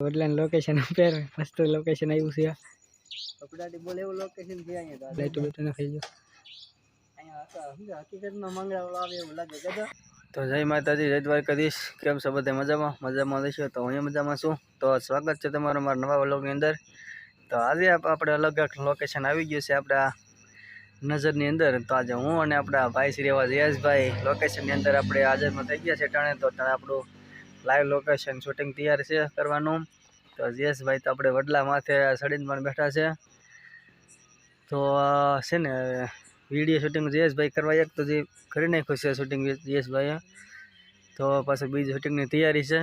વડલાનું location આપેર મસ્ત location આવ્યું છે. કપડાથી બોલે એવું લોકેશન છે અહીંયા તો. લાઈટ બેટ નાખી ગયો. અહીંયા હકીકતમાં મંગળા આવે એવું લાગે કદા તો જય માતાજી જય દ્વારકાધીશ. કેમ છો બધા મજામાં? મજામાં રહેશો? તો હું મજામાં છું. તો સ્વાગત છે તમારું મારા નવા વ્લોગની અંદર. તો આજે આપણે અલગ લોકેશન આવી ગયું છે આપણા નજરની અંદર. તો આજે હું અને આપણા ભાઈ શ્રી એવા જયેશભાઈ લોકેશનની અંદર આપણે હાજરમાં થઈ ગયા છે ટાણે. તો ટાણે આપણું લાઈવ લોકેશન શૂટિંગ તૈયાર છે કરવાનું. તો જયેશભાઈ તો આપણે વડલા માથે સડીને પણ બેઠા છે. તો છે ને વીડિયો શૂટિંગ જયેશભાઈ કરવા એક તો જે કરી નાખ્યું છે શૂટિંગ જયેશભાઈએ. તો પાછું બીજી શૂટિંગની તૈયારી છે.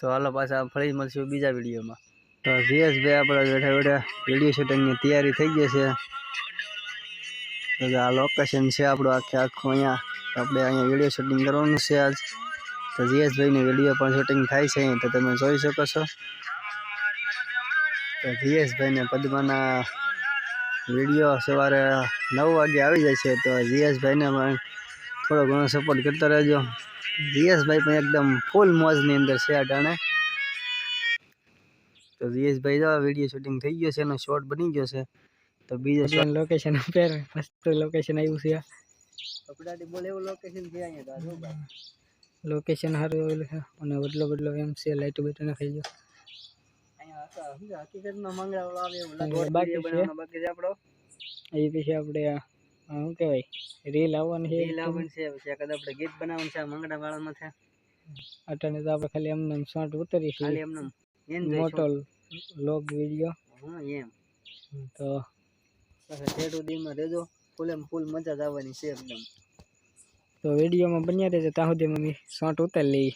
તો હાલો પાછા ફરી મળશું બીજા વિડીયોમાં તો જયેશભાઈ આપણે બેઠા બેઠા વીડિયો શૂટિંગની તૈયારી થઈ ગઈ છે. તો આ લોકેશન છે આપણું આખે આખું અહીંયા. આપણે અહીંયા વીડિયો શૂટિંગ કરવાનું છે આજ. તો જીએસભાઈની વીડિયો પણ શૂટિંગ થાય છે તો તમે જોઈ શકો છો. તો જીએસભાઈને પદ્માના વીડિયો સવારે નવ વાગે આવી જાય છે તો જીએસભાઈને પણ થોડો ઘણો સપોર્ટ કરતા રહેજો. જીએસભાઈ પણ એકદમ ફૂલ મોજની અંદર છે આ ટાણે. તો જીએસભાઈ જો વીડિયો શૂટિંગ થઈ ગયો છે એનો શોર્ટ બની ગયો છે તો બીજો શોર્ટ લોકેશન ઉપર મસ્ત લોકેશન આવ્યું છે કપડાથી બોલે એવું લોકેશન છે અહીંયા લોકેશન સારું આવેલું છે. અને વડલો બદલો એમ છે લાઈટ બેટ નાખી ગયો. એ પછી આપણે આ આ શું કહેવાય? રીલ આવવાની છે. કદાચ આપણે ગીત બનાવવાનું છે આ મંગળા વાળામાં છે. અટાણે તો આપણે ખાલી એમને શોર્ટ ઉતરી છે. ખાલી એમને મોટો લોગ વીડિયો હા એમ. તો ઠેઠું રહેજો ફૂલ એમ ફૂલ મજા જ આવવાની છે એકદમ. તો વિડીયોમાં બન્યા રહેજો. ત્યાં સુધી મમ્મી શોટ ઉતારી લઈ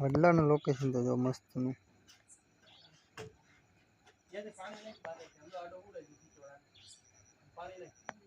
વડલાનું લોકેશન તો જો મસ્તનું. પાણી